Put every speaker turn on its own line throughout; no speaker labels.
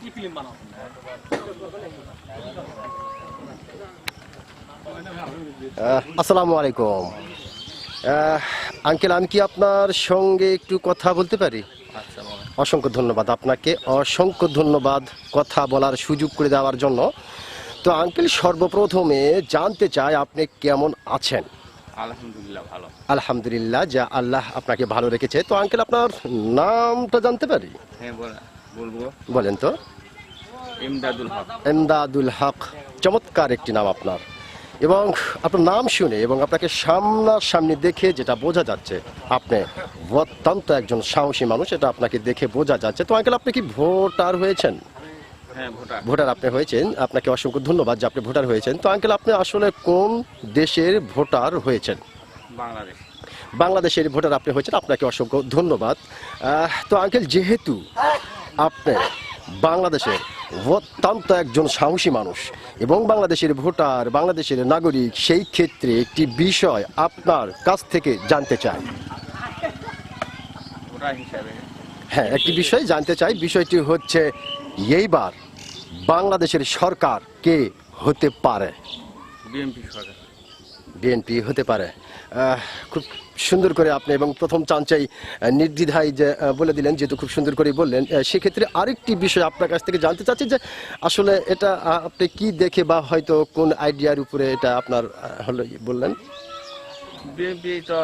কি ফিল্ম বানাও?
আসসালামু আলাইকুম। আঙ্কেল আমি কি আপনার সঙ্গে একটু কথা বলতে পারি?
আচ্ছা
অসংখ্য ধন্যবাদ আপনাকে। অসংখ্য ধন্যবাদ কথা বলার সুযোগ করে দেওয়ার জন্য। তো আঙ্কেল সর্বপ্রথমে জানতে চাই আপনি কেমন আছেন?
আলহামদুলিল্লাহ ভালো।
আলহামদুলিল্লাহ যা আল্লাহ আপনাকে ভালো রেখেছে। তো আঙ্কেল আপনার নামটা জানতে পারি?
হ্যাঁ বলব?
বলেন তো।
হক।
এমদাদুল হক চমৎকার একটি নাম আপনার। এবং আপনার নাম শুনে এবং আপনাকে সামনাসামনি দেখে যেটা বোঝা যাচ্ছে আপনি অত্যন্ত একজন সাহসী মানুষ এটা আপনাকে দেখে বোঝা যাচ্ছে। তো আঙ্কেল আপনি কি ভোটার হয়েছেন?
হ্যাঁ ভোটার।
ভোটার আপনি হয়েছেন। আপনাকে অসংখ্য ধন্যবাদ যে আপনি ভোটার হয়েছেন। তো আঙ্কেল আপনি আসলে কোন দেশের ভোটার হয়েছেন?
বাংলাদেশ।
বাংলাদেশের ভোটার আপনি হয়েছেন আপনাকে অসংখ্য ধন্যবাদ। তো আঙ্কেল যেহেতু আপনি বাংলাদেশের অত্যন্ত একজন সাহসী মানুষ এবং বাংলাদেশের ভোটার বাংলাদেশের নাগরিক সেই ক্ষেত্রে একটি বিষয় আপনার কাছ থেকে জানতে চাই। হ্যাঁ একটি বিষয় জানতে চাই। বিষয়টি হচ্ছে এইবার বাংলাদেশের সরকার কে হতে পারে?
বিএনপি সরকার।
বিএনপি হতে পারে। খুব সুন্দর করে আপনি এবং প্রথম চাঞ্চাই নির্দ্বিধায় যে বলে দিলেন যেহেতু খুব সুন্দর করে বললেন সেক্ষেত্রে আরেকটি বিষয় আপনার কাছ থেকে জানতে চাচ্ছি যে আসলে এটা আপনি কি দেখে বা হয়তো কোন আইডিয়ার উপরে এটা আপনার হলো বললেন?
বিএনপি তো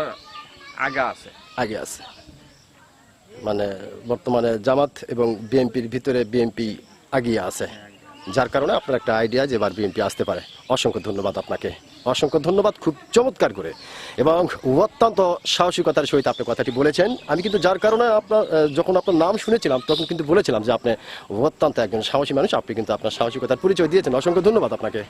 আগে আছে।
আগে আছে। মানে বর্তমানে জামাত এবং বিএনপির ভিতরে বিএনপি আগিয়ে আছে। যার কারণে আপনার একটা আইডিয়া যে এবার বিএনপি আসতে পারে। অসংখ্য ধন্যবাদ আপনাকে। অসংখ্য ধন্যবাদ, খুব চমৎকার করে। এবং অত্যন্ত সাহসিকতার সহিত আপনি কথাটি বলেছেন। আমি কিন্তু যার কারণে আপনার যখন আপনার নাম শুনেছিলাম, তখন কিন্তু বলেছিলাম যে আপনি অত্যন্ত একজন সাহসী মানুষ। আপনি কিন্তু আপনার সাহসিকতার পরিচয় দিয়েছেন। অসংখ্য ধন্যবাদ আপনাকে।